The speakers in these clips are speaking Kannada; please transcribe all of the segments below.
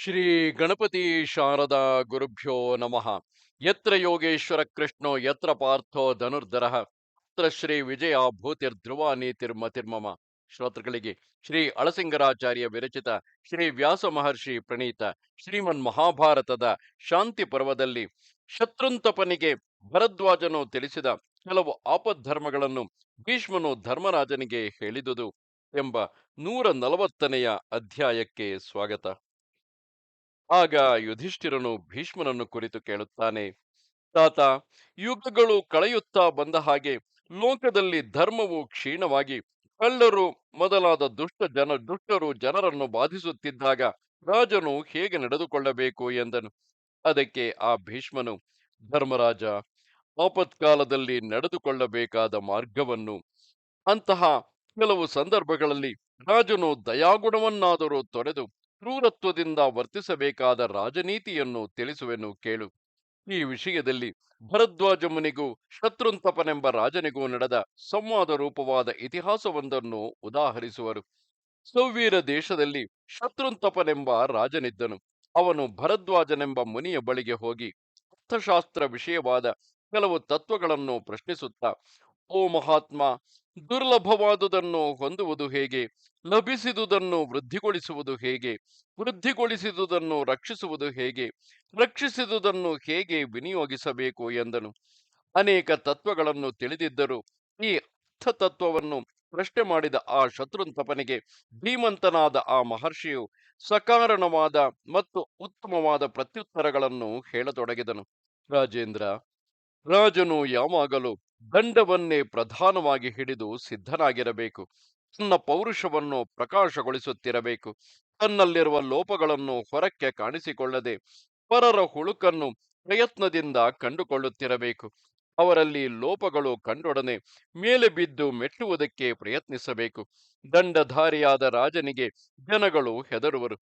ಶ್ರೀ ಗಣಪತಿ ಶಾರದಾ ಗುರುಭ್ಯೋ ನಮಃ. ಯತ್ರ ಯೋಗೇಶ್ವರ ಕೃಷ್ಣೋ, ಯತ್ರ ಪಾರ್ಥೋ ಧನುರ್ಧರ. ಅತ್ರ ಶ್ರೀ ವಿಜಯ ಭೂತಿರ್ ಧ್ರುವ ನೀತಿರ್ಮ ತಿರ್ಮಮ. ಶ್ರೋತೃಗಳಿಗೆ ಶ್ರೀ ಅಳಸಿಂಗರಾಚಾರ್ಯ ವಿರಚಿತ ಶ್ರೀ ವ್ಯಾಸ ಮಹರ್ಷಿ ಪ್ರಣೀತ ಶ್ರೀಮನ್ ಮಹಾಭಾರತದ ಶಾಂತಿ ಪರ್ವದಲ್ಲಿ ಶತ್ರುಂತಪನಿಗೆ ಭರದ್ವಾಜನು ತಿಳಿಸಿದ ಕೆಲವು ಆಪದ್ಧರ್ಮಗಳನ್ನು ಭೀಷ್ಮನು ಧರ್ಮರಾಜನಿಗೆ ಹೇಳಿದುದು ಎಂಬ ನೂರ ನಲವತ್ತನೆಯ ಅಧ್ಯಾಯಕ್ಕೆ ಸ್ವಾಗತ. ಆಗ ಯುಧಿಷ್ಠಿರನು ಭೀಷ್ಮನನ್ನು ಕುರಿತು ಕೇಳುತ್ತಾನೆ, ತಾತ, ಯುಗಗಳು ಕಳೆಯುತ್ತಾ ಬಂದ ಹಾಗೆ ಲೋಕದಲ್ಲಿ ಧರ್ಮವು ಕ್ಷೀಣವಾಗಿ ಕಳ್ಳರು ಮೊದಲಾದ ದುಷ್ಟ ಜನ, ದುಷ್ಟರು ಜನರನ್ನು ಬಾಧಿಸುತ್ತಿದ್ದಾಗ ರಾಜನು ಹೇಗೆ ನಡೆದುಕೊಳ್ಳಬೇಕು ಎಂದನು. ಅದಕ್ಕೆ ಆ ಭೀಷ್ಮನು, ಧರ್ಮರಾಜ, ಆಪತ್ಕಾಲದಲ್ಲಿ ನಡೆದುಕೊಳ್ಳಬೇಕಾದ ಮಾರ್ಗವನ್ನು ಅಂತಹ ಕೆಲವು ಸಂದರ್ಭಗಳಲ್ಲಿ ರಾಜನು ದಯಾಗುಣವನ್ನಾದರೂ ತೊರೆದು ಕ್ರೂರತ್ವದಿಂದ ವರ್ತಿಸಬೇಕಾದ ರಾಜನೀತಿಯನ್ನು ತಿಳಿಸುವೆನು ಕೇಳು. ಈ ವಿಷಯದಲ್ಲಿ ಭರದ್ವಾಜ ಮುನಿಗೂ ಶತ್ರುಂತಪನೆಂಬ ರಾಜನಿಗೂ ನಡೆದ ಸಂವಾದ ರೂಪವಾದ ಇತಿಹಾಸವೊಂದನ್ನು ಉದಾಹರಿಸುವರು. ಸೌವೀರ ದೇಶದಲ್ಲಿ ಶತ್ರುಂತಪನೆಂಬ ರಾಜನಿದ್ದನು. ಅವನು ಭರದ್ವಾಜನೆಂಬ ಮುನಿಯ ಬಳಿಗೆ ಹೋಗಿ ಅರ್ಥಶಾಸ್ತ್ರ ವಿಷಯವಾದ ಕೆಲವು ತತ್ವಗಳನ್ನು ಪ್ರಶ್ನಿಸುತ್ತಾ ಓ ಮಹಾತ್ಮ, ದುರ್ಲಭವಾದುದನ್ನು ಹೊಂದುವುದು ಹೇಗೆ? ಲಭಿಸಿದುದನ್ನು ವೃದ್ಧಿಗೊಳಿಸುವುದು ಹೇಗೆ? ವೃದ್ಧಿಗೊಳಿಸಿದುದನ್ನು ರಕ್ಷಿಸುವುದು ಹೇಗೆ? ರಕ್ಷಿಸಿದುದನ್ನು ಹೇಗೆ ವಿನಿಯೋಗಿಸಬೇಕು ಎಂದನು. ಅನೇಕ ತತ್ವಗಳನ್ನು ತಿಳಿದಿದ್ದರು ಈ ಅರ್ಥ ತತ್ವವನ್ನು ಪ್ರಶ್ನೆ ಮಾಡಿದ ಆ ಶತ್ರುಂತಪನಿಗೆ ಧೀಮಂತನಾದ ಆ ಮಹರ್ಷಿಯು ಸಕಾರಣವಾದ ಮತ್ತು ಉತ್ತಮವಾದ ಪ್ರತ್ಯುತ್ತರಗಳನ್ನು ಹೇಳತೊಡಗಿದನು. ರಾಜೇಂದ್ರ, ರಾಜನು ಯಾವಾಗಲೂ ದಂಡವನ್ನೇ ಪ್ರಧಾನವಾಗಿ ಹಿಡಿದು ಸಿದ್ಧನಾಗಿರಬೇಕು. ತನ್ನ ಪೌರುಷವನ್ನು ಪ್ರಕಾಶಗೊಳಿಸುತ್ತಿರಬೇಕು. ತನ್ನಲ್ಲಿರುವ ಲೋಪಗಳನ್ನು ಹೊರಕ್ಕೆ ಕಾಣಿಸಿಕೊಳ್ಳದೆ ಪರರ ಹುಳುಕನ್ನು ಪ್ರಯತ್ನದಿಂದ ಕಂಡುಕೊಳ್ಳುತ್ತಿರಬೇಕು. ಅವರಲ್ಲಿ ಲೋಪಗಳು ಕಂಡೊಡನೆ ಮೇಲೆ ಬಿದ್ದು ಮೆಟ್ಟುವುದಕ್ಕೆ ಪ್ರಯತ್ನಿಸಬೇಕು. ದಂಡಧಾರಿಯಾದ ರಾಜನಿಗೆ ಜನಗಳು ಹೆದರುವರು.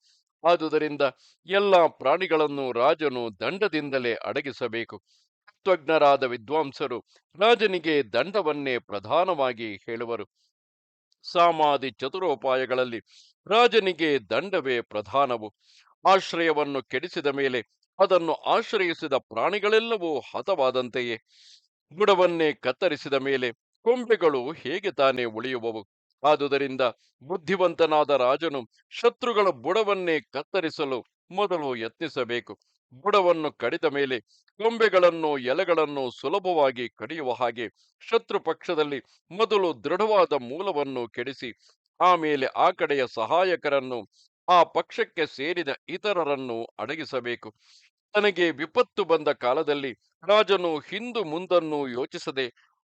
ಆದುದರಿಂದ ಎಲ್ಲ ಪ್ರಾಣಿಗಳನ್ನು ರಾಜನು ದಂಡದಿಂದಲೇ ಅಡಗಿಸಬೇಕು. ತತ್ವಜ್ಞರಾದ ವಿದ್ವಾಂಸರು ರಾಜನಿಗೆ ದಂಡವನ್ನೇ ಪ್ರಧಾನವಾಗಿ ಹೇಳುವರು. ಸಾಮಾಧಿ ಚತುರೋಪಾಯಗಳಲ್ಲಿ ರಾಜನಿಗೆ ದಂಡವೇ ಪ್ರಧಾನವು. ಆಶ್ರಯವನ್ನು ಕೆಡಿಸಿದ ಮೇಲೆ ಅದನ್ನು ಆಶ್ರಯಿಸಿದ ಪ್ರಾಣಿಗಳೆಲ್ಲವೂ ಹತವಾದಂತೆಯೇ. ಬುಡವನ್ನೇ ಕತ್ತರಿಸಿದ ಮೇಲೆ ಕೊಂಬೆಗಳು ಹೇಗೆ ತಾನೇ ಉಳಿಯುವವು? ಆದುದರಿಂದ ಬುದ್ಧಿವಂತನಾದ ರಾಜನು ಶತ್ರುಗಳ ಬುಡವನ್ನೇ ಕತ್ತರಿಸಲು ಮೊದಲು ಯತ್ನಿಸಬೇಕು. ಬುಡವನ್ನು ಕಡಿದ ಮೇಲೆ ಕೊಂಬೆಗಳನ್ನು, ಎಲೆಗಳನ್ನು ಸುಲಭವಾಗಿ ಕಡಿಯುವ ಹಾಗೆ ಶತ್ರು ಪಕ್ಷದಲ್ಲಿ ಮೊದಲು ದೃಢವಾದ ಮೂಲವನ್ನು ಕೆಡಿಸಿ ಆಮೇಲೆ ಆ ಕಡೆಯ ಸಹಾಯಕರನ್ನು, ಆ ಪಕ್ಷಕ್ಕೆ ಸೇರಿದ ಇತರರನ್ನು ಅಡಗಿಸಬೇಕು. ತನಗೆ ವಿಪತ್ತು ಬಂದ ಕಾಲದಲ್ಲಿ ರಾಜನು ಹಿಂದು ಮುಂದನ್ನು ಯೋಚಿಸದೆ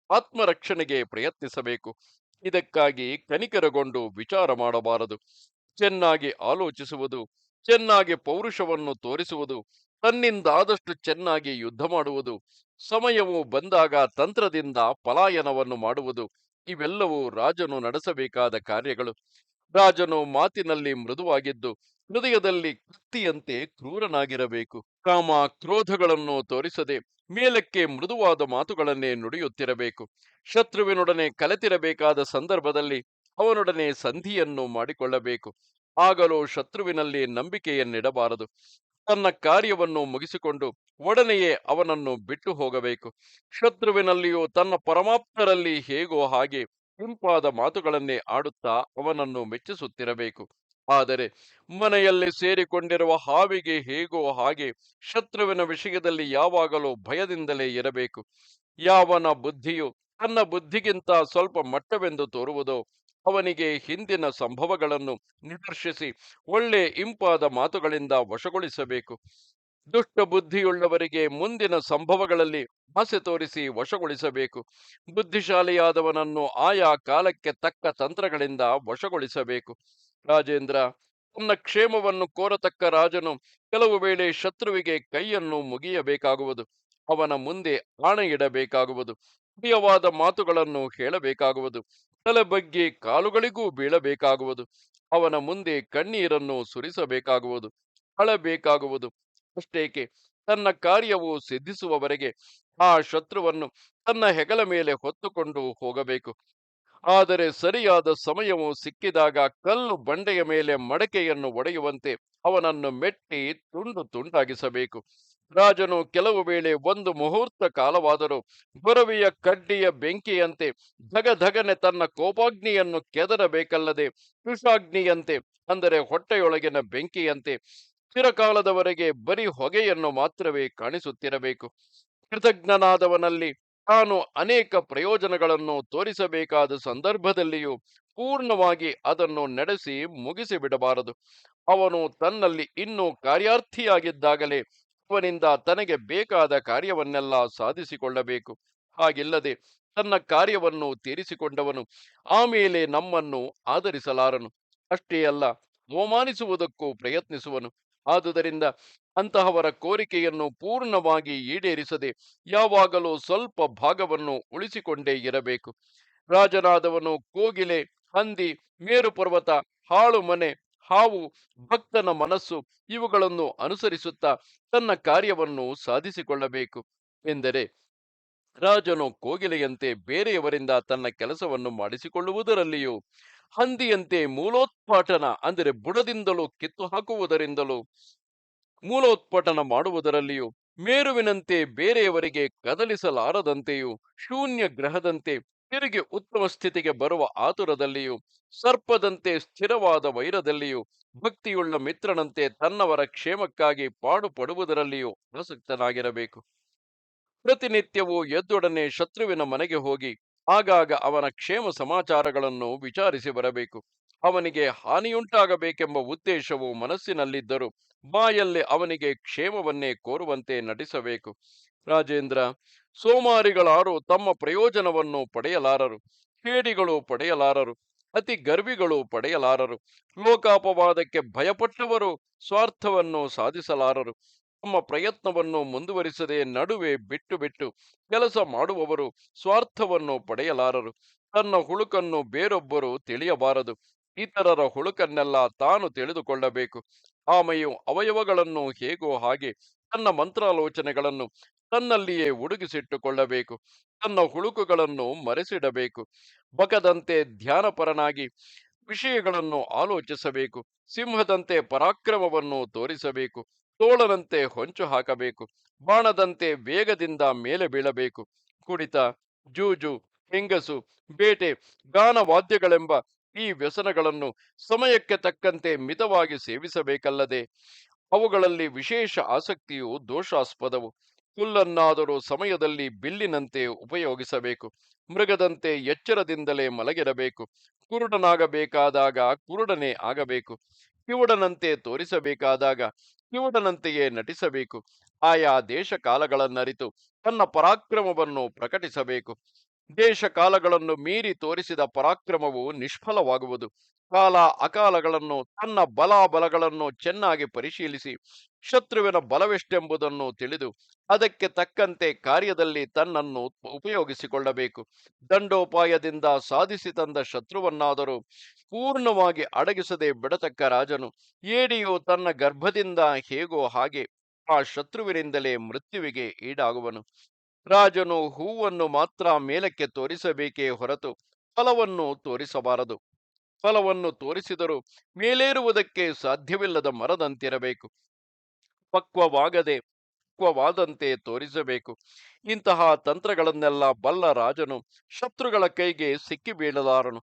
ಆತ್ಮರಕ್ಷಣೆಗೆ ಪ್ರಯತ್ನಿಸಬೇಕು. ಇದಕ್ಕಾಗಿ ಕನಿಕರಗೊಂಡು ವಿಚಾರ ಮಾಡಬಾರದು. ಚೆನ್ನಾಗಿ ಆಲೋಚಿಸುವುದು, ಚೆನ್ನಾಗಿ ಪೌರುಷವನ್ನು ತೋರಿಸುವುದು ತನ್ನಿಂದಾದಷ್ಟು ಚೆನ್ನಾಗಿ ಯುದ್ಧ ಮಾಡುವುದು, ಸಮಯವು ಬಂದಾಗ ತಂತ್ರದಿಂದ ಪಲಾಯನವನ್ನು ಮಾಡುವುದು, ಇವೆಲ್ಲವೂ ರಾಜನು ನಡೆಸಬೇಕಾದ ಕಾರ್ಯಗಳು. ರಾಜನು ಮಾತಿನಲ್ಲಿ ಮೃದುವಾಗಿದ್ದು, ಹೃದಯದಲ್ಲಿ ಕೃತಿಯಂತೆ ಕ್ರೂರನಾಗಿರಬೇಕು. ಕಾಮ ಕ್ರೋಧಗಳನ್ನು ತೋರಿಸದೆ ಮೇಲಕ್ಕೆ ಮೃದುವಾದ ಮಾತುಗಳನ್ನೇ ನುಡಿಯುತ್ತಿರಬೇಕು. ಶತ್ರುವಿನೊಡನೆ ಕಲೆತಿರಬೇಕಾದ ಸಂದರ್ಭದಲ್ಲಿ ಅವನೊಡನೆ ಸಂಧಿಯನ್ನು ಮಾಡಿಕೊಳ್ಳಬೇಕು. ಆಗಲೂ ಶತ್ರುವಿನಲ್ಲಿ ನಂಬಿಕೆಯನ್ನಿಡಬಾರದು. ತನ್ನ ಕಾರ್ಯವನ್ನು ಮುಗಿಸಿಕೊಂಡು ಒಡನೆಯೇ ಅವನನ್ನು ಬಿಟ್ಟು ಹೋಗಬೇಕು. ಶತ್ರುವಿನಲ್ಲಿಯೂ ತನ್ನ ಪರಮಾಪ್ತರಲ್ಲಿ ಹೇಗೋ ಹಾಗೆ ಇಂಪಾದ ಮಾತುಗಳನ್ನೇ ಆಡುತ್ತಾ ಅವನನ್ನು ಮೆಚ್ಚಿಸುತ್ತಿರಬೇಕು. ಆದರೆ ಮನೆಯಲ್ಲಿ ಸೇರಿಕೊಂಡಿರುವ ಹಾವಿಗೆ ಹೇಗೋ ಹಾಗೆ ಶತ್ರುವಿನ ವಿಷಯದಲ್ಲಿ ಯಾವಾಗಲೂ ಭಯದಿಂದಲೇ ಇರಬೇಕು. ಯಾವನ ಬುದ್ಧಿಯು ತನ್ನ ಬುದ್ಧಿಗಿಂತ ಸ್ವಲ್ಪ ಮಟ್ಟವೆಂದು ತೋರುವುದೋ ಅವನಿಗೆ ಹಿಂದಿನ ಸಂಭವಗಳನ್ನು ನಿದರ್ಶಿಸಿ, ಒಳ್ಳೆ ಇಂಪಾದ ಮಾತುಗಳಿಂದ ವಶಗೊಳಿಸಬೇಕು. ದುಷ್ಟ ಬುದ್ಧಿಯುಳ್ಳವರಿಗೆ ಮುಂದಿನ ಸಂಭವಗಳಲ್ಲಿ ಆಸೆ ತೋರಿಸಿ ವಶಗೊಳಿಸಬೇಕು. ಬುದ್ಧಿಶಾಲಿಯಾದವನನ್ನು ಆಯಾ ಕಾಲಕ್ಕೆ ತಕ್ಕ ತಂತ್ರಗಳಿಂದ ವಶಗೊಳಿಸಬೇಕು. ರಾಜೇಂದ್ರ, ತನ್ನ ಕ್ಷೇಮವನ್ನು ಕೋರತಕ್ಕ ರಾಜನು ಕೆಲವು ವೇಳೆ ಶತ್ರುವಿಗೆ ಕೈಯನ್ನು ಮುಗಿಯಬೇಕಾಗುವುದು, ಅವನ ಮುಂದೆ ಆಣೆ ಇಡಬೇಕಾಗುವುದು ಪ್ರಿಯವಾದ ಮಾತುಗಳನ್ನು ಹೇಳಬೇಕಾಗುವುದು. ತಲೆ ಬಗ್ಗೆ ಕಾಲುಗಳಿಗೂ ಬೀಳಬೇಕಾಗುವುದು. ಅವನ ಮುಂದೆ ಕಣ್ಣೀರನ್ನು ಸುರಿಸಬೇಕಾಗುವುದು. ಅಳಬೇಕಾಗುವುದು. ಅಷ್ಟೇಕೆ, ತನ್ನ ಕಾರ್ಯವು ಸಿದ್ಧಿಸುವವರೆಗೆ ಆ ಶತ್ರುವನ್ನು ತನ್ನ ಹೆಗಲ ಮೇಲೆ ಹೊತ್ತುಕೊಂಡು ಹೋಗಬೇಕು. ಆದರೆ ಸರಿಯಾದ ಸಮಯವು ಸಿಕ್ಕಿದಾಗ ಕಲ್ಲು ಬಂಡೆಯ ಮೇಲೆ ಮಡಕೆಯನ್ನು ಒಡೆಯುವಂತೆ ಅವನನ್ನು ಮೆಟ್ಟಿ ತುಂಡು ತುಂಡಾಗಿಸಬೇಕು. ರಾಜನು ಕೆಲವು ವೇಳೆ ಒಂದು ಮುಹೂರ್ತ ಕಾಲವಾದರೂ ಬರವಿಯ ಕಡ್ಡಿಯ ಬೆಂಕಿಯಂತೆ ಧಗಧಗನೆ ತನ್ನ ಕೋಪಾಗ್ನಿಯನ್ನು ಕೆದರಬೇಕಲ್ಲದೆ ತುಷಾಗ್ನಿಯಂತೆ, ಅಂದರೆ ಹೊಟ್ಟೆಯೊಳಗಿನ ಬೆಂಕಿಯಂತೆ, ಚಿರಕಾಲದವರೆಗೆ ಬರೀ ಹೊಗೆಯನ್ನು ಮಾತ್ರವೇ ಕಾಣಿಸುತ್ತಿರಬೇಕು. ಕೃತಜ್ಞನಾದವನಲ್ಲಿ ತಾನು ಅನೇಕ ಪ್ರಯೋಜನಗಳನ್ನು ತೋರಿಸಬೇಕಾದ ಸಂದರ್ಭದಲ್ಲಿಯೂ ಪೂರ್ಣವಾಗಿ ಅದನ್ನು ನಡೆಸಿ ಮುಗಿಸಿ ಬಿಡಬಾರದು ಅವನು ತನ್ನಲ್ಲಿ ಇನ್ನೂ ಕಾರ್ಯಾರ್ಥಿಯಾಗಿದ್ದಾಗಲೇ ಅವನಿಂದ ತನಗೆ ಬೇಕಾದ ಕಾರ್ಯವನ್ನೆಲ್ಲ ಸಾಧಿಸಿಕೊಳ್ಳಬೇಕು. ಹಾಗಿಲ್ಲದೆ ತನ್ನ ಕಾರ್ಯವನ್ನು ತೀರಿಸಿಕೊಂಡವನು ಆಮೇಲೆ ನಮ್ಮನ್ನು ಆಧರಿಸಲಾರನು. ಅಷ್ಟೇ ಅಲ್ಲ, ಅವಮಾನಿಸುವುದಕ್ಕೂ ಪ್ರಯತ್ನಿಸುವನು. ಆದುದರಿಂದ ಅಂತಹವರ ಕೋರಿಕೆಯನ್ನು ಪೂರ್ಣವಾಗಿ ಈಡೇರಿಸದೆ ಯಾವಾಗಲೂ ಸ್ವಲ್ಪ ಭಾಗವನ್ನು ಉಳಿಸಿಕೊಂಡೇ ಇರಬೇಕು. ರಾಜನಾದವನು ಕೋಗಿಲೆ, ಹಂದಿ ಮೇರು ಪರ್ವತ ಹಾಳು ಮನೆ ಹಾವು, ಭಕ್ತನ ಮನಸ್ಸು ಇವುಗಳನ್ನು ಅನುಸರಿಸುತ್ತಾ ತನ್ನ ಕಾರ್ಯವನ್ನು ಸಾಧಿಸಿಕೊಳ್ಳಬೇಕು ಎಂದರೆ ರಾಜನು ಕೋಗಿಲೆಯಂತೆ ಬೇರೆಯವರಿಂದ ತನ್ನ ಕೆಲಸವನ್ನು ಮಾಡಿಸಿಕೊಳ್ಳುವುದರಲ್ಲಿಯೂ ಹಂದಿಯಂತೆ ಮೂಲೋತ್ಪಾಟನ, ಅಂದರೆ ಬುಡದಿಂದಲೂ ಕಿತ್ತು ಹಾಕುವುದರಿಂದಲೂ ಮೂಲೋತ್ಪಾಟನ ಮಾಡುವುದರಲ್ಲಿಯೂ ಮೇರುವಿನಂತೆ ಬೇರೆಯವರಿಗೆ ಕದಲಿಸಲಾರದಂತೆಯೂ ಶೂನ್ಯ ಗ್ರಹದಂತೆ ತಿರುಗಿ ಉತ್ತಮ ಸ್ಥಿತಿಗೆ ಬರುವ ಆತುರದಲ್ಲಿಯೂ, ಸರ್ಪದಂತೆ ಸ್ಥಿರವಾದ ವೈರದಲ್ಲಿಯೂ, ಭಕ್ತಿಯುಳ್ಳ ಮಿತ್ರನಂತೆ ತನ್ನವರ ಕ್ಷೇಮಕ್ಕಾಗಿ ಪಾಡು ಪಡುವುದರಲ್ಲಿಯೂ ಆಸಕ್ತನಾಗಿರಬೇಕು ಪ್ರತಿನಿತ್ಯವೂ ಎದ್ದೊಡನೆ ಶತ್ರುವಿನ ಮನೆಗೆ ಹೋಗಿ, ಆಗಾಗ ಅವನ ಕ್ಷೇಮ ಸಮಾಚಾರಗಳನ್ನು ವಿಚಾರಿಸಿ ಬರಬೇಕು. ಅವನಿಗೆ ಹಾನಿಯುಂಟಾಗಬೇಕೆಂಬ ಉದ್ದೇಶವು ಮನಸ್ಸಿನಲ್ಲಿದ್ದರೂ, ಬಾಯಲ್ಲಿ ಅವನಿಗೆ ಕ್ಷೇಮವನ್ನೇ ಕೋರುವಂತೆ ನಟಿಸಬೇಕು ರಾಜೇಂದ್ರ ಸೋಮಾರಿಗಳಾರು ತಮ್ಮ ಪ್ರಯೋಜನವನ್ನು ಪಡೆಯಲಾರರು ಹೇಡಿಗಳು ಪಡೆಯಲಾರರು, ಅತಿ ಗರ್ವಿಗಳು ಪಡೆಯಲಾರರು, ಲೋಕಾಪವಾದಕ್ಕೆ ಭಯಪಟ್ಟವರು ಸ್ವಾರ್ಥವನ್ನು ಸಾಧಿಸಲಾರರು, ತಮ್ಮ ಪ್ರಯತ್ನವನ್ನು ಮುಂದುವರಿಸದೆ ನಡುವೆ ಬಿಟ್ಟು ಬಿಟ್ಟು ಕೆಲಸ ಮಾಡುವವರು ಸ್ವಾರ್ಥವನ್ನು ಪಡೆಯಲಾರರು, ತನ್ನ ಹುಳುಕನ್ನು ಬೇರೊಬ್ಬರು ತಿಳಿಯಬಾರದು, ಇತರರ ಹುಳುಕನ್ನೆಲ್ಲ ತಾನು ತಿಳಿದುಕೊಳ್ಳಬೇಕು, ಆಮೆಯು ಅವಯವಗಳನ್ನು ಹೇಗೋ ಹಾಗೆ ತನ್ನ ಮಂತ್ರಾಲೋಚನೆಗಳನ್ನು ತನ್ನಲ್ಲಿಯೇ ಉಡುಗಿಸಿಟ್ಟುಕೊಳ್ಳಬೇಕು ತನ್ನ ಹುಳುಕುಗಳನ್ನು ಮರೆಸಿಡಬೇಕು. ಬಕದಂತೆ ಧ್ಯಾನಪರನಾಗಿ ವಿಷಯಗಳನ್ನು ಆಲೋಚಿಸಬೇಕು. ಸಿಂಹದಂತೆ ಪರಾಕ್ರಮವನ್ನು ತೋರಿಸಬೇಕು. ತೋಳನಂತೆ ಹೊಂಚು ಹಾಕಬೇಕು. ಬಾಣದಂತೆ ವೇಗದಿಂದ ಮೇಲೆ ಬೀಳಬೇಕು. ಕುಡಿತ ಜೂಜು, ಹೆಂಗಸು, ಬೇಟೆ, ಗಾನವಾದ್ಯಗಳೆಂಬ ಈ ವ್ಯಸನಗಳನ್ನು ಸಮಯಕ್ಕೆ ತಕ್ಕಂತೆ ಮಿತವಾಗಿ ಸೇವಿಸಬೇಕಲ್ಲದೆ ಅವುಗಳಲ್ಲಿ ವಿಶೇಷ ಆಸಕ್ತಿಯು ದೋಷಾಸ್ಪದವು. ಹುಲ್ಲನ್ನಾದರೂ ಸಮಯದಲ್ಲಿ ಬಿಲ್ಲಿನಂತೆ ಉಪಯೋಗಿಸಬೇಕು. ಮೃಗದಂತೆ ಎಚ್ಚರದಿಂದಲೇ ಮಲಗಿರಬೇಕು. ಕುರುಡನಾಗಬೇಕಾದಾಗ ಕುರುಡನೇ ಆಗಬೇಕು. ಕಿವುಡನಂತೆ ತೋರಿಸಬೇಕಾದಾಗ ಕಿವುಡನಂತೆಯೇ ನಟಿಸಬೇಕು. ಆಯಾ ದೇಶ ಕಾಲಗಳನ್ನರಿತು ತನ್ನ ಪರಾಕ್ರಮವನ್ನು ಪ್ರಕಟಿಸಬೇಕು. ದೇಶ ಕಾಲಗಳನ್ನು ಮೀರಿ ತೋರಿಸಿದ ಪರಾಕ್ರಮವು ನಿಷ್ಫಲವಾಗುವುದು. ಕಾಲ ಅಕಾಲಗಳನ್ನು ತನ್ನ ಬಲಾಬಲಗಳನ್ನು ಚೆನ್ನಾಗಿ ಪರಿಶೀಲಿಸಿ, ಶತ್ರುವಿನ ಬಲವೆಷ್ಟೆಂಬುದನ್ನು ತಿಳಿದು, ಅದಕ್ಕೆ ತಕ್ಕಂತೆ ಕಾರ್ಯದಲ್ಲಿ ತನ್ನನ್ನು ಉಪಯೋಗಿಸಿಕೊಳ್ಳಬೇಕು. ದಂಡೋಪಾಯದಿಂದ ಸಾಧಿಸಿ ತಂದ ಶತ್ರುವನ್ನಾದರೂ ಪೂರ್ಣವಾಗಿ ಅಡಗಿಸದೆ ಬಿಡತಕ್ಕ ರಾಜನು ಏಡಿಯು ತನ್ನ ಗರ್ಭದಿಂದ ಹೇಗೋ ಹಾಗೆ ಆ ಶತ್ರುವಿನಿಂದಲೇ ಮೃತ್ಯುವಿಗೆ ಈಡಾಗುವನು. ರಾಜನು ಹೂವನ್ನು ಮಾತ್ರ ಮೇಲಕ್ಕೆ ತೋರಿಸಬೇಕೇ ಹೊರತು ಫಲವನ್ನು ತೋರಿಸಬಾರದು. ಫಲವನ್ನು ತೋರಿಸಿದರೂ ಮೇಲೇರುವುದಕ್ಕೆ ಸಾಧ್ಯವಿಲ್ಲದ ಮರದಂತಿರಬೇಕು. ಪಕ್ವವಾಗದೆ ಪಕ್ವವಾದಂತೆ ತೋರಿಸಬೇಕು. ಇಂತಹ ತಂತ್ರಗಳನ್ನೆಲ್ಲ ಬಲ್ಲ ರಾಜನು ಶತ್ರುಗಳ ಕೈಗೆ ಸಿಕ್ಕಿ ಬೀಳಲಾರನು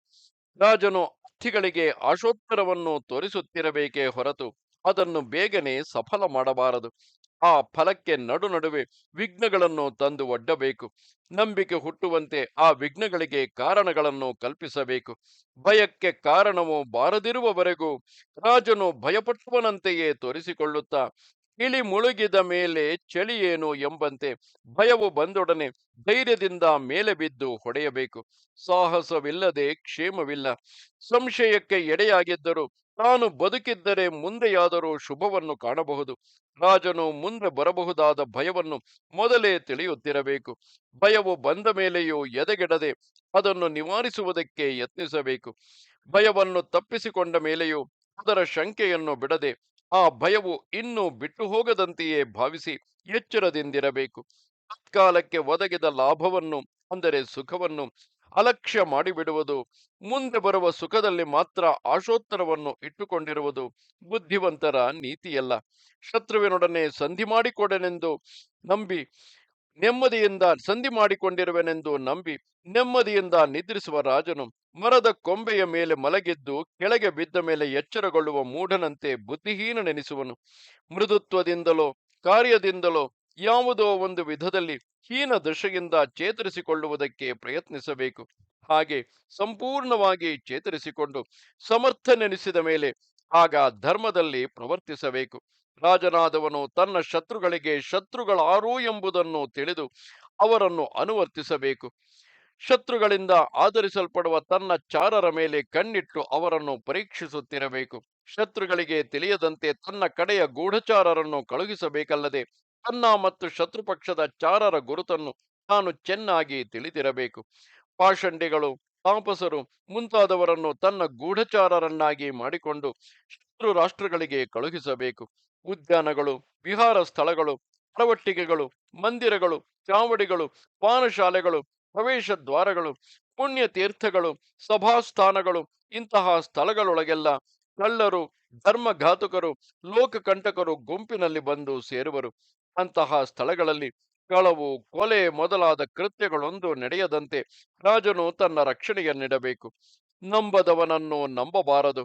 ರಾಜನು ಅರ್ಥಿಗಳಿಗೆ ಆಶೋತ್ತರವನ್ನು ತೋರಿಸುತ್ತಿರಬೇಕೇ ಹೊರತು ಅದನ್ನು ಬೇಗನೆ ಸಫಲ ಮಾಡಬಾರದು. ಆ ಫಲಕ್ಕೆ ನಡು ನಡುವೆ ವಿಘ್ನಗಳನ್ನು ತಂದು ಒಡ್ಡಬೇಕು. ನಂಬಿಕೆ ಹುಟ್ಟುವಂತೆ ಆ ವಿಘ್ನಗಳಿಗೆ ಕಾರಣಗಳನ್ನು ಕಲ್ಪಿಸಬೇಕು. ಭಯಕ್ಕೆ ಕಾರಣವು ಬಾರದಿರುವವರೆಗೂ ರಾಜನು ಭಯಪಟ್ಟುವನಂತೆಯೇ ತೋರಿಸಿಕೊಳ್ಳುತ್ತಾ, ಇಳಿ ಮುಳುಗಿದ ಮೇಲೆ ಚಳಿಯೇನು ಎಂಬಂತೆ ಭಯವು ಬಂದೊಡನೆ ಧೈರ್ಯದಿಂದ ಮೇಲೆ ಬಿದ್ದು ಹೊಡೆಯಬೇಕು. ಸಾಹಸವಿಲ್ಲದೆ ಕ್ಷೇಮವಿಲ್ಲ. ಸಂಶಯಕ್ಕೆ ಎಡೆಯಾಗಿದ್ದರೂ ತಾನು ಬದುಕಿದ್ದರೆ ಮುಂದೆಯಾದರೂ ಶುಭವನ್ನು ಕಾಣಬಹುದು. ರಾಜನು ಮುಂದೆ ಬರಬಹುದಾದ ಭಯವನ್ನು ಮೊದಲೇ ತಿಳಿಯುತ್ತಿರಬೇಕು. ಭಯವು ಬಂದ ಮೇಲೆಯೂ ಎದೆಗೆಡದೆ ಅದನ್ನು ನಿವಾರಿಸುವುದಕ್ಕೆ ಯತ್ನಿಸಬೇಕು. ಭಯವನ್ನು ತಪ್ಪಿಸಿಕೊಂಡ ಮೇಲೆಯೂ ಅದರ ಶಂಕೆಯನ್ನು ಬಿಡದೆ ಆ ಭಯವು ಇನ್ನೂ ಬಿಟ್ಟು ಹೋಗದಂತೆಯೇ ಭಾವಿಸಿ ಎಚ್ಚರದಿಂದಿರಬೇಕು. ತತ್ಕಾಲಕ್ಕೆ ಒದಗಿದ ಲಾಭವನ್ನು, ಅಂದರೆ ಸುಖವನ್ನು ಅಲಕ್ಷ್ಯ ಮಾಡಿಬಿಡುವುದು, ಮುಂದೆ ಬರುವ ಸುಖದಲ್ಲಿ ಮಾತ್ರ ಆಶೋತ್ತರವನ್ನು ಇಟ್ಟುಕೊಂಡಿರುವುದು ಬುದ್ಧಿವಂತರ ನೀತಿಯಲ್ಲ. ಶತ್ರುವಿನೊಡನೆ ಸಂಧಿ ಮಾಡಿಕೊಡನೆಂದು ನಂಬಿ, ನೆಮ್ಮದಿಯಿಂದ ಸಂಧಿ ಮಾಡಿಕೊಂಡಿರುವೆನೆಂದು ನಂಬಿ, ನೆಮ್ಮದಿಯಿಂದ ನಿದ್ರಿಸುವ ರಾಜನು ಮರದ ಕೊಂಬೆಯ ಮೇಲೆ ಮಲಗಿದ್ದು ಕೆಳಗೆ ಬಿದ್ದ ಮೇಲೆ ಎಚ್ಚರಗೊಳ್ಳುವ ಮೂಢನಂತೆ ಬುದ್ಧಿಹೀನನೆನಿಸುವನು. ಮೃದುತ್ವದಿಂದಲೋ, ಕಾರ್ಯದಿಂದಲೋ ಯಾವುದೋ ಒಂದು ವಿಧದಲ್ಲಿ ಹೀನ ದಶೆಯಿಂದ ಚೇತರಿಸಿಕೊಳ್ಳುವುದಕ್ಕೆ ಪ್ರಯತ್ನಿಸಬೇಕು. ಹಾಗೆ ಸಂಪೂರ್ಣವಾಗಿ ಚೇತರಿಸಿಕೊಂಡು ಸಮರ್ಥನೆನಿಸಿದ ಮೇಲೆ ಆಗ ಧರ್ಮದಲ್ಲಿ ಪ್ರವರ್ತಿಸಬೇಕು. ರಾಜನಾದವನು ತನ್ನ ಶತ್ರುಗಳಿಗೆ ಶತ್ರುಗಳಾರು ಎಂಬುದನ್ನು ತಿಳಿದು ಅವರನ್ನು ಅನುವರ್ತಿಸಬೇಕು. ಶತ್ರುಗಳಿಂದ ಆಧರಿಸಲ್ಪಡುವ ತನ್ನ ಚಾರರ ಮೇಲೆ ಕಣ್ಣಿಟ್ಟು ಅವರನ್ನು ಪರೀಕ್ಷಿಸುತ್ತಿರಬೇಕು. ಶತ್ರುಗಳಿಗೆ ತಿಳಿಯದಂತೆ ತನ್ನ ಕಡೆಯ ಗೂಢಚಾರರನ್ನು ಕಳುಹಿಸಬೇಕಲ್ಲದೆ ತನ್ನ ಮತ್ತು ಶತ್ರುಪಕ್ಷದ ಚಾರರ ಗುರುತನ್ನು ತಾನು ಚೆನ್ನಾಗಿ ತಿಳಿದಿರಬೇಕು. ಪಾಷಂಡಿಗಳು ತಾಪಸರು ಮುಂತಾದವರನ್ನು ತನ್ನ ಗೂಢಚಾರರನ್ನಾಗಿ ಮಾಡಿಕೊಂಡು ಶತ್ರು ರಾಷ್ಟ್ರಗಳಿಗೆ ಕಳುಹಿಸಬೇಕು. ಉದ್ಯಾನಗಳು, ವಿಹಾರ ಸ್ಥಳಗಳು ಅರವಟ್ಟಿಗೆಗಳು ಮಂದಿರಗಳು, ಚಾವಡಿಗಳು, ಪಾನಶಾಲೆಗಳು, ಪ್ರವೇಶ ದ್ವಾರಗಳು, ಪುಣ್ಯ ತೀರ್ಥಗಳು, ಸಭಾಸ್ಥಾನಗಳು, ಇಂತಹ ಸ್ಥಳಗಳೊಳಗೆಲ್ಲ ಕಳ್ಳರು, ಧರ್ಮಘಾತುಕರು, ಲೋಕಕಂಟಕರು ಗುಂಪಿನಲ್ಲಿ ಬಂದು ಸೇರುವರು. ಅಂತಹ ಸ್ಥಳಗಳಲ್ಲಿ ಕಳವು ಕೊಲೆ ಮೊದಲಾದ ಕೃತ್ಯಗಳೊಂದು ನಡೆಯದಂತೆ ರಾಜನು ತನ್ನ ರಕ್ಷಣೆಯನ್ನಿಡಬೇಕು. ನಂಬದವನನ್ನು ನಂಬಬಾರದು.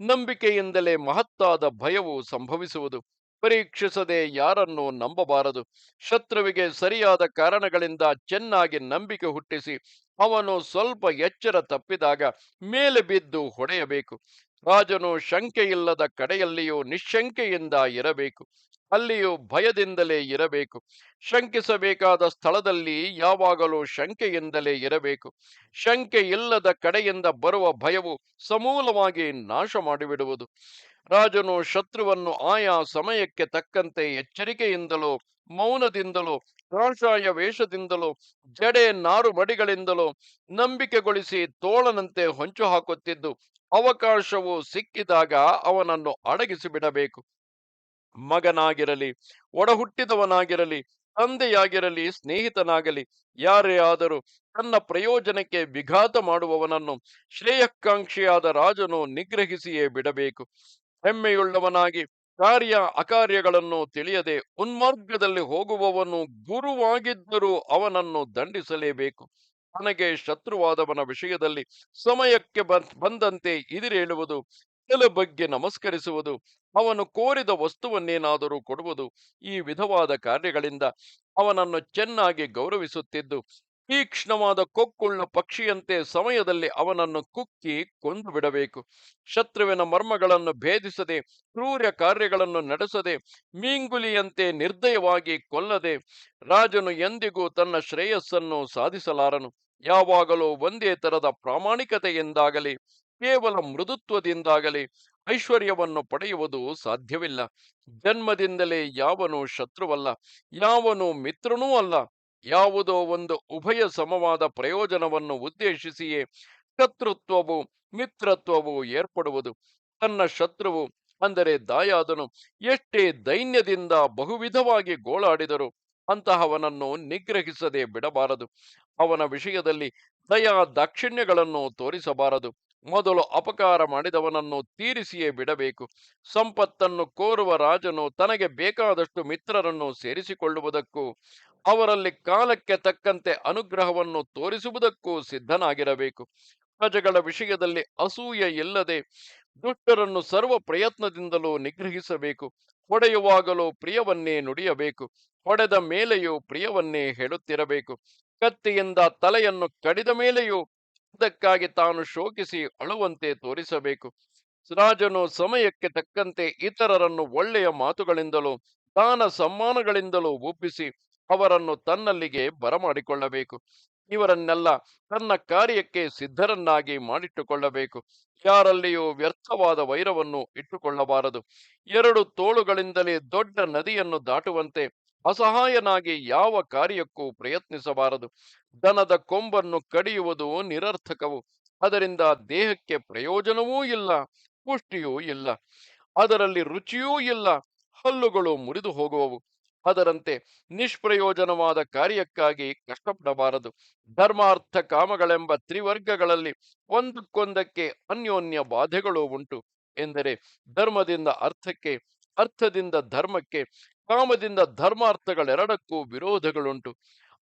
ನಂಬಿಕೆಯಿಂದಲೇ ಮಹತ್ತಾದ ಭಯವು ಸಂಭವಿಸುವುದು. ಪರೀಕ್ಷಿಸದೆ ಯಾರನ್ನು ನಂಬಬಾರದು. ಶತ್ರುವಿಗೆ ಸರಿಯಾದ ಕಾರಣಗಳಿಂದ ಚೆನ್ನಾಗಿ ನಂಬಿಕೆ ಹುಟ್ಟಿಸಿ ಅವನು ಸ್ವಲ್ಪ ಎಚ್ಚರ ತಪ್ಪಿದಾಗ ಮೇಲೆ ಬಿದ್ದು ಹೊಡೆಯಬೇಕು. ರಾಜನು ಶಂಕೆಯಿಲ್ಲದ ಕಡೆಯಲ್ಲಿಯೂ ನಿಶಂಕೆಯಿಂದ ಇರಬೇಕು. ಅಲ್ಲಿಯೂ ಭಯದಿಂದಲೇ ಇರಬೇಕು. ಶಂಕಿಸಬೇಕಾದ ಸ್ಥಳದಲ್ಲಿ ಯಾವಾಗಲೂ ಶಂಕೆಯಿಂದಲೇ ಇರಬೇಕು. ಶಂಕೆ ಇಲ್ಲದ ಕಡೆಯಿಂದ ಬರುವ ಭಯವು ಸಮೂಲವಾಗಿ ನಾಶ ಮಾಡಿಬಿಡುವುದು. ರಾಜನು ಶತ್ರುವನ್ನು ಆಯಾ ಸಮಯಕ್ಕೆ ತಕ್ಕಂತೆ ಎಚ್ಚರಿಕೆಯಿಂದಲೋ, ಮೌನದಿಂದಲೋ ಕಾಷಾಯ ವೇಷದಿಂದಲೋ, ಜಡೆ ನಾರು ಮಡಿಗಳಿಂದಲೋ ನಂಬಿಕೆಗೊಳಿಸಿ ತೋಳನಂತೆ ಹೊಂಚು ಹಾಕುತ್ತಿದ್ದು ಅವಕಾಶವು ಸಿಕ್ಕಿದಾಗ ಅವನನ್ನು ಅಡಗಿಸಿ ಬಿಡಬೇಕು ಮಗನಾಗಿರಲಿ, ಒಡಹುಟ್ಟಿದವನಾಗಿರಲಿ, ತಂದೆಯಾಗಿರಲಿ, ಸ್ನೇಹಿತನಾಗಲಿ, ಯಾರೇ ಆದರೂ ತನ್ನ ಪ್ರಯೋಜನಕ್ಕೆ ವಿಘಾತ ಮಾಡುವವನನ್ನು ಶ್ರೇಯಕಾಂಕ್ಷಿಯಾದ ರಾಜನು ನಿಗ್ರಹಿಸಿಯೇ ಬಿಡಬೇಕು. ಹೆಮ್ಮೆಯುಳ್ಳವನಾಗಿ ಕಾರ್ಯ ಅಕಾರ್ಯಗಳನ್ನು ತಿಳಿಯದೆ ಉನ್ಮಾರ್ಗದಲ್ಲಿ ಹೋಗುವವನು ಗುರುವಾಗಿದ್ದರೂ ಅವನನ್ನು ದಂಡಿಸಲೇಬೇಕು. ತನಗೆ ಶತ್ರುವಾದವನ ವಿಷಯದಲ್ಲಿ ಸಮಯಕ್ಕೆ ಬಂದಂತೆ ಇದಿರೇಳುವುದು ಕೆಲ ಬಗ್ಗೆ ನಮಸ್ಕರಿಸುವುದು, ಅವನು ಕೋರಿದ ವಸ್ತುವನ್ನೇನಾದರೂ ಕೊಡುವುದು ಈ ವಿಧವಾದ ಕಾರ್ಯಗಳಿಂದ ಅವನನ್ನು ಚೆನ್ನಾಗಿ ಗೌರವಿಸುತ್ತಿದ್ದು, ತೀಕ್ಷ್ಣವಾದ ಕೊಕ್ಕುಳ್ಳ ಪಕ್ಷಿಯಂತೆ ಸಮಯದಲ್ಲಿ ಅವನನ್ನು ಕುಕ್ಕಿ ಕೊಂದು ಬಿಡಬೇಕು. ಶತ್ರುವಿನ ಮರ್ಮಗಳನ್ನು ಭೇದಿಸದೆ ಕ್ರೂರ್ಯ ಕಾರ್ಯಗಳನ್ನು ನಡೆಸದೆ, ಮೀಂಗುಲಿಯಂತೆ ನಿರ್ದಯವಾಗಿ ಕೊಲ್ಲದೆ, ರಾಜನು ಎಂದಿಗೂ ತನ್ನ ಶ್ರೇಯಸ್ಸನ್ನು ಸಾಧಿಸಲಾರನು. ಯಾವಾಗಲೂ ಒಂದೇ ತರದ ಪ್ರಾಮಾಣಿಕತೆಯಿಂದಾಗಲಿ ಕೇವಲ ಮೃದುತ್ವದಿಂದಾಗಲಿ ಐಶ್ವರ್ಯವನ್ನು ಪಡೆಯುವುದು ಸಾಧ್ಯವಿಲ್ಲ. ಜನ್ಮದಿಂದಲೇ ಯಾವನು ಶತ್ರುವಲ್ಲ, ಯಾವನು ಮಿತ್ರನೂ ಅಲ್ಲ. ಯಾವುದೋ ಒಂದು ಉಭಯ ಸಮವಾದ ಪ್ರಯೋಜನವನ್ನು ಉದ್ದೇಶಿಸಿಯೇ ಶತ್ರುತ್ವವು, ಮಿತ್ರತ್ವವು ಏರ್ಪಡುವುದು. ತನ್ನ ಶತ್ರುವು ಅಂದರೆ ದಾಯಾದನು ಎಷ್ಟೇ ದೈನ್ಯದಿಂದ ಬಹುವಿಧವಾಗಿ ಗೋಳಾಡಿದರು ಅಂತಹವನನ್ನು ನಿಗ್ರಹಿಸದೆ ಬಿಡಬಾರದು. ಅವನ ವಿಷಯದಲ್ಲಿ ದಯಾ ದಾಕ್ಷಿಣ್ಯಗಳನ್ನು ತೋರಿಸಬಾರದು. ಮೊದಲು ಅಪಕಾರ ಮಾಡಿದವನನ್ನು ತೀರಿಸಿಯೇ ಬಿಡಬೇಕು. ಸಂಪತ್ತನ್ನು ಕೋರುವ ರಾಜನು ತನಗೆ ಬೇಕಾದಷ್ಟು ಮಿತ್ರರನ್ನು ಸೇರಿಸಿಕೊಳ್ಳುವುದಕ್ಕೂ, ಅವರಲ್ಲಿ ಕಾಲಕ್ಕೆ ತಕ್ಕಂತೆ ಅನುಗ್ರಹವನ್ನು ತೋರಿಸುವುದಕ್ಕೂ ಸಿದ್ಧನಾಗಿರಬೇಕು. ಪ್ರಜೆಗಳ ವಿಷಯದಲ್ಲಿ ಅಸೂಯೆ ಇಲ್ಲದೆ ದುಷ್ಟರನ್ನು ಸರ್ವ ಪ್ರಯತ್ನದಿಂದಲೂ ನಿಗ್ರಹಿಸಬೇಕು. ಹೊಡೆಯುವಾಗಲೂ ಪ್ರಿಯವನ್ನೇ ನುಡಿಯಬೇಕು. ಹೊಡೆದ ಮೇಲೆಯೂ ಪ್ರಿಯವನ್ನೇ ಹೇಳುತ್ತಿರಬೇಕು. ಕತ್ತಿಯಿಂದ ತಲೆಯನ್ನು ಕಡಿದ ಮೇಲೆಯೂ ಅದಕ್ಕಾಗಿ ತಾನು ಶೋಕಿಸಿ ಅಳುವಂತೆ ತೋರಿಸಬೇಕು. ರಾಜನು ಸಮಯಕ್ಕೆ ತಕ್ಕಂತೆ ಇತರರನ್ನು ಒಳ್ಳೆಯ ಮಾತುಗಳಿಂದಲೂ, ದಾನ ಸಮ್ಮಾನಗಳಿಂದಲೂ ಒಪ್ಪಿಸಿ ಅವರನ್ನು ತನ್ನಲ್ಲಿಗೆ ಬರಮಾಡಿಕೊಳ್ಳಬೇಕು. ಇವರನ್ನೆಲ್ಲ ತನ್ನ ಕಾರ್ಯಕ್ಕೆ ಸಿದ್ಧರನ್ನಾಗಿ ಮಾಡಿಟ್ಟುಕೊಳ್ಳಬೇಕು. ಯಾರಲ್ಲಿಯೂ ವ್ಯರ್ಥವಾದ ವೈರವನ್ನು ಇಟ್ಟುಕೊಳ್ಳಬಾರದು. ಎರಡು ತೋಳುಗಳಿಂದಲೇ ದೊಡ್ಡ ನದಿಯನ್ನು ದಾಟುವಂತೆ ಅಸಹಾಯನಾಗಿ ಯಾವ ಕಾರ್ಯಕ್ಕೂ ಪ್ರಯತ್ನಿಸಬಾರದು. ದನದ ಕೊಂಬನ್ನು ಕಡಿಯುವುದು ನಿರರ್ಥಕವು. ಅದರಿಂದ ದೇಹಕ್ಕೆ ಪ್ರಯೋಜನವೂ ಇಲ್ಲ, ಪುಷ್ಟಿಯೂ ಇಲ್ಲ. ಅದರಲ್ಲಿ ರುಚಿಯೂ ಇಲ್ಲ, ಹಲ್ಲುಗಳು ಮುರಿದು ಹೋಗುವವು. ಅದರಂತೆ ನಿಷ್ಪ್ರಯೋಜನವಾದ ಕಾರ್ಯಕ್ಕಾಗಿ ಕಷ್ಟಪಡಬಾರದು. ಧರ್ಮಾರ್ಥ ಕಾಮಗಳೆಂಬ ತ್ರಿವರ್ಗಗಳಲ್ಲಿ ಒಂದಕ್ಕೊಂದಕ್ಕೆ ಅನ್ಯೋನ್ಯ ಬಾಧೆಗಳು ಉಂಟು. ಎಂದರೆ ಧರ್ಮದಿಂದ ಅರ್ಥಕ್ಕೆ ಅರ್ಥದಿಂದ ಧರ್ಮಕ್ಕೆ, ಕಾಮದಿಂದ ಧರ್ಮಾರ್ಥಗಳೆರಡಕ್ಕೂ ವಿರೋಧಗಳುಂಟು.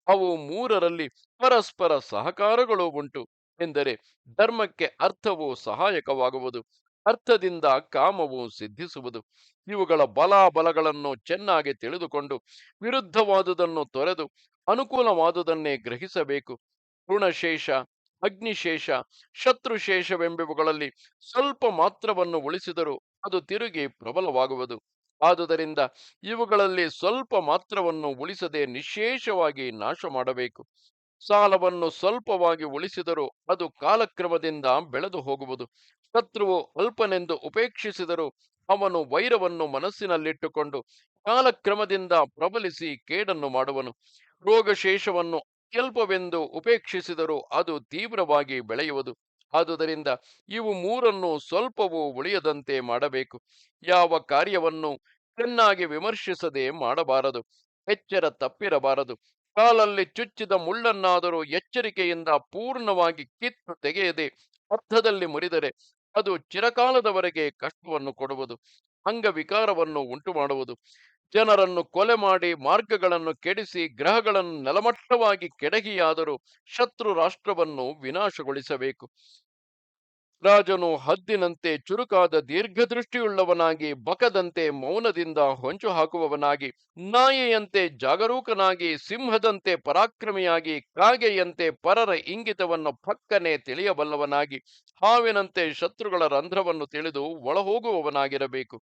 ಅವು ಮೂರರಲ್ಲಿ ಪರಸ್ಪರ ಸಹಕಾರಗಳು ಉಂಟು. ಎಂದರೆ ಧರ್ಮಕ್ಕೆ ಅರ್ಥವು ಸಹಾಯಕವಾಗುವುದು, ಅರ್ಥದಿಂದ ಕಾಮವು ಸಿದ್ಧಿಸುವುದು. ಇವುಗಳ ಬಲಾಬಲಗಳನ್ನು ಚೆನ್ನಾಗಿ ತಿಳಿದುಕೊಂಡು ವಿರುದ್ಧವಾದುದನ್ನು ತೊರೆದು ಅನುಕೂಲವಾದುದನ್ನೇ ಗ್ರಹಿಸಬೇಕು. ಋಣಶೇಷ, ಅಗ್ನಿಶೇಷ, ಶತ್ರುಶೇಷವೆಂಬಿವುಗಳಲ್ಲಿ ಸ್ವಲ್ಪ ಮಾತ್ರವನ್ನು ಉಳಿಸಿದರೂ ಅದು ತಿರುಗಿ ಪ್ರಬಲವಾಗುವುದು. ಆದುದರಿಂದ ಇವುಗಳಲ್ಲಿ ಸ್ವಲ್ಪ ಮಾತ್ರವನ್ನು ಉಳಿಸದೆ ನಿಶೇಷವಾಗಿ ನಾಶ ಮಾಡಬೇಕು. ಸಾಲವನ್ನು ಸ್ವಲ್ಪವಾಗಿ ಉಳಿಸಿದರೂ ಅದು ಕಾಲಕ್ರಮದಿಂದ ಬೆಳೆದು ಹೋಗುವುದು. ಶತ್ರುವು ಅಲ್ಪನೆಂದು ಉಪೇಕ್ಷಿಸಿದರೂ ಅವನು ವೈರವನ್ನು ಮನಸ್ಸಿನಲ್ಲಿಟ್ಟುಕೊಂಡು ಕಾಲಕ್ರಮದಿಂದ ಪ್ರಬಲಿಸಿ ಕೇಡನ್ನು ಮಾಡುವನು. ರೋಗಶೇಷವನ್ನು ಅತ್ಯಲ್ಪವೆಂದು ಉಪೇಕ್ಷಿಸಿದರೂ ಅದು ತೀವ್ರವಾಗಿ ಬೆಳೆಯುವುದು. ಆದುದರಿಂದ ಇವು ಮೂರನ್ನು ಸ್ವಲ್ಪವೂ ಉಳಿಯದಂತೆ ಮಾಡಬೇಕು. ಯಾವ ಕಾರ್ಯವನ್ನು ಚೆನ್ನಾಗಿ ವಿಮರ್ಶಿಸದೆ ಮಾಡಬಾರದು, ಎಚ್ಚರ ತಪ್ಪಿರಬಾರದು, ಕಾಲಲ್ಲಿ ಚುಚ್ಚಿದ ಮುಳ್ಳನ್ನಾದರೂ ಎಚ್ಚರಿಕೆಯಿಂದ ಪೂರ್ಣವಾಗಿ ಕಿತ್ತು ತೆಗೆಯದೆ ಅರ್ಥದಲ್ಲಿ ಮುರಿದರೆ ಅದು ಚಿರಕಾಲದವರೆಗೆ ಕಷ್ಟವನ್ನು ಕೊಡುವುದು, ಅಂಗವಿಕಾರವನ್ನು ಉಂಟು ಮಾಡುವುದು ಜನರನ್ನು ಕೊಲೆ ಮಾಡಿ ಮಾರ್ಗಗಳನ್ನು ಕೆಡಿಸಿ ಗ್ರಹಗಳನ್ನು ನೆಲಮಟ್ಟವಾಗಿ ಕೆಡಗಿಯಾದರೂ ಶತ್ರು ರಾಷ್ಟ್ರವನ್ನು ವಿನಾಶಗೊಳಿಸಬೇಕು. ರಾಜನು ಹದ್ದಿನಂತೆ ಚುರುಕಾದ ದೀರ್ಘದೃಷ್ಟಿಯುಳ್ಳವನಾಗಿ, ಬಕದಂತೆ ಮೌನದಿಂದ ಹೊಂಚು ಹಾಕುವವನಾಗಿ ನಾಯಿಯಂತೆ ಜಾಗರೂಕನಾಗಿ, ಸಿಂಹದಂತೆ ಪರಾಕ್ರಮಿಯಾಗಿ, ಕಾಗೆಯಂತೆ ಪರರ ಇಂಗಿತವನ್ನು ಪಕ್ಕನೆ ತಿಳಿಯಬಲ್ಲವನಾಗಿ, ಹಾವಿನಂತೆ ಶತ್ರುಗಳ ರಂಧ್ರವನ್ನು ತಿಳಿದು ಒಳಹೋಗುವವನಾಗಿರಬೇಕು.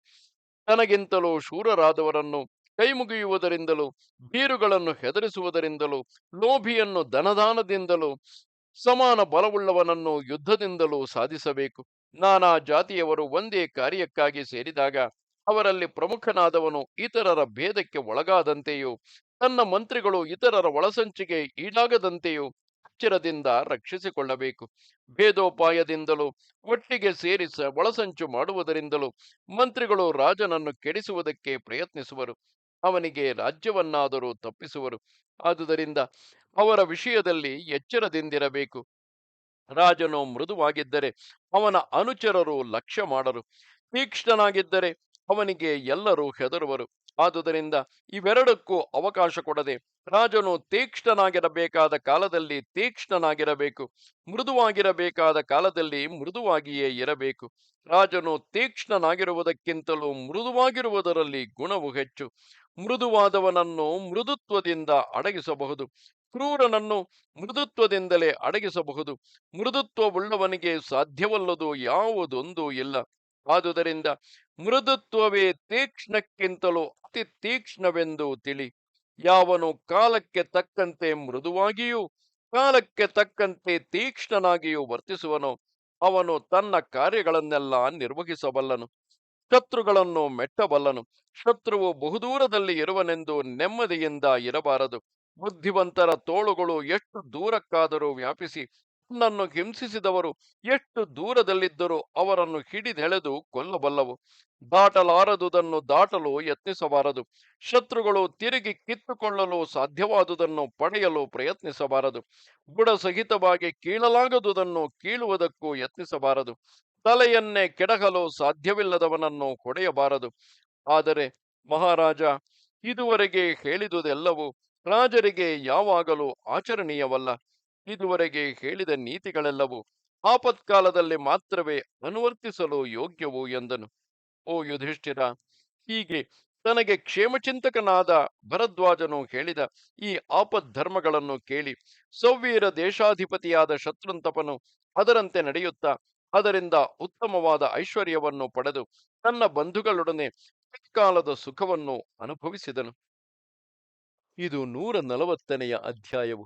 ತನಗಿಂತಲೂ ಶೂರರಾದವರನ್ನು ಕೈಮುಗಿಯುವುದರಿಂದಲೂ ಬೀರುಗಳನ್ನು ಹೆದರಿಸುವುದರಿಂದಲೂ ಲೋಭಿಯನ್ನು ಧನದಾನದಿಂದಲೂ ಸಮಾನ ಬಲವುಳ್ಳವನನ್ನು ಯುದ್ಧದಿಂದಲೂ ಸಾಧಿಸಬೇಕು. ನಾನಾ ಜಾತಿಯವರು ಒಂದೇ ಕಾರ್ಯಕ್ಕಾಗಿ ಸೇರಿದಾಗ ಅವರಲ್ಲಿ ಪ್ರಮುಖನಾದವನು ಇತರರ ಭೇದಕ್ಕೆ ಒಳಗಾದಂತೆಯೂ ತನ್ನ ಮಂತ್ರಿಗಳು ಇತರರ ಒಳಸಂಚಿಗೆ ಈಡಾಗದಂತೆಯೂ ಎಚ್ಚರದಿಂದ ರಕ್ಷಿಸಿಕೊಳ್ಳಬೇಕು. ಭೇದೋಪಾಯದಿಂದಲೂ, ಒಟ್ಟಿಗೆ ಸೇರಿಸ ಒಳಸಂಚು ಮಾಡುವುದರಿಂದಲೂ ಮಂತ್ರಿಗಳು ರಾಜನನ್ನು ಕೆಡಿಸುವುದಕ್ಕೆ ಪ್ರಯತ್ನಿಸುವರು. ಅವನಿಗೆ ರಾಜ್ಯವನ್ನಾದರೂ ತಪ್ಪಿಸುವರು. ಆದುದರಿಂದ ಅವರ ವಿಷಯದಲ್ಲಿ ಎಚ್ಚರದಿಂದಿರಬೇಕು. ರಾಜನು ಮೃದುವಾಗಿದ್ದರೆ ಅವನ ಅನುಚರರು ಲಕ್ಷ್ಯ ಮಾಡರು. ತೀಕ್ಷ್ಣನಾಗಿದ್ದರೆ ಅವನಿಗೆ ಎಲ್ಲರೂ ಹೆದರುವರು. ಆದುದರಿಂದ ಇವೆರಡಕ್ಕೂ ಅವಕಾಶ ಕೊಡದೆ ರಾಜನು ತೀಕ್ಷ್ಣನಾಗಿರಬೇಕಾದ ಕಾಲದಲ್ಲಿ ತೀಕ್ಷ್ಣನಾಗಿರಬೇಕು, ಮೃದುವಾಗಿರಬೇಕಾದ ಕಾಲದಲ್ಲಿ ಮೃದುವಾಗಿಯೇ ಇರಬೇಕು. ರಾಜನು ತೀಕ್ಷ್ಣನಾಗಿರುವುದಕ್ಕಿಂತಲೂ ಮೃದುವಾಗಿರುವುದರಲ್ಲಿ ಗುಣವು ಹೆಚ್ಚು. ಮೃದುವಾದವನನ್ನು ಮೃದುತ್ವದಿಂದ ಅಡಗಿಸಬಹುದು. ಕ್ರೂರನನ್ನು ಮೃದುತ್ವದಿಂದಲೇ ಅಡಗಿಸಬಹುದು. ಮೃದುತ್ವವುಳ್ಳವನಿಗೆ ಸಾಧ್ಯವಲ್ಲದು ಯಾವುದೊಂದೂ ಇಲ್ಲ. ಆದುದರಿಂದ ಮೃದುತ್ವವೇ ತೀಕ್ಷ್ಣಕ್ಕಿಂತಲೂ ಅತಿ ತೀಕ್ಷ್ಣವೆಂದು ತಿಳಿ. ಯಾವನು ಕಾಲಕ್ಕೆ ತಕ್ಕಂತೆ ಮೃದುವಾಗಿಯೂ, ಕಾಲಕ್ಕೆ ತಕ್ಕಂತೆ ತೀಕ್ಷ್ಣನಾಗಿಯೂ ವರ್ತಿಸುವನು, ಅವನು ತನ್ನ ಕಾರ್ಯಗಳನ್ನೆಲ್ಲ ನಿರ್ವಹಿಸಬಲ್ಲನು. ಶತ್ರುಗಳನ್ನು ಮೆಟ್ಟಬಲ್ಲನು. ಶತ್ರುವು ಬಹುದೂರದಲ್ಲಿ ಇರುವನೆಂದು ನೆಮ್ಮದಿಯಿಂದ ಇರಬಾರದು. ಬುದ್ಧಿವಂತರ ತೋಳುಗಳು ಎಷ್ಟು ದೂರಕ್ಕಾದರೂ ವ್ಯಾಪಿಸಿ ತನ್ನನ್ನು ಹಿಂಸಿಸಿದವರು ಎಷ್ಟು ದೂರದಲ್ಲಿದ್ದರೂ ಅವರನ್ನು ಹಿಡಿದೆಳೆದು ಕೊಲ್ಲಬಲ್ಲವು. ದಾಟಲಾರದುದನ್ನು ದಾಟಲು ಯತ್ನಿಸಬಾರದು. ಶತ್ರುಗಳು ತಿರುಗಿ ಕಿತ್ತುಕೊಳ್ಳಲು ಸಾಧ್ಯವಾದುದನ್ನು ಪಡೆಯಲು ಪ್ರಯತ್ನಿಸಬಾರದು. ಬುಡಸಹಿತವಾಗಿ ಕೀಳಲಾಗದುದನ್ನು ಕೀಳುವುದಕ್ಕೂ ಯತ್ನಿಸಬಾರದು. ತಲೆಯನ್ನೇ ಕೆಡಗಲು ಸಾಧ್ಯವಿಲ್ಲದವನನ್ನು ಹೊಡೆಯಬಾರದು. ಆದರೆ ಮಹಾರಾಜ, ಇದುವರೆಗೆ ಹೇಳಿದುದೆಲ್ಲವೂ ರಾಜರಿಗೆ ಯಾವಾಗಲೂ ಆಚರಣೀಯವಲ್ಲ. ಇದುವರೆಗೆ ಹೇಳಿದ ನೀತಿಗಳೆಲ್ಲವೂ ಆಪತ್ಕಾಲದಲ್ಲಿ ಮಾತ್ರವೇ ಅನುವರ್ತಿಸಲು ಯೋಗ್ಯವು ಎಂದನು. ಓ ಯುಧಿಷ್ಠಿರ, ಹೀಗೆ ತನಗೆ ಕ್ಷೇಮಚಿಂತಕನಾದ ಭರದ್ವಾಜನು ಹೇಳಿದ ಈ ಆಪದ್ಧರ್ಮಗಳನ್ನು ಕೇಳಿ ಸೌವೀರ ದೇಶಾಧಿಪತಿಯಾದ ಶತ್ರುಂತಪನು ಅದರಂತೆ ನಡೆಯುತ್ತಾ, ಅದರಿಂದ ಉತ್ತಮವಾದ ಐಶ್ವರ್ಯವನ್ನು ಪಡೆದು ತನ್ನ ಬಂಧುಗಳೊಡನೆ ಕಾಲದ ಸುಖವನ್ನು ಅನುಭವಿಸಿದನು. ಇದು ನೂರ ನಲವತ್ತನೆಯ ಅಧ್ಯಾಯವು.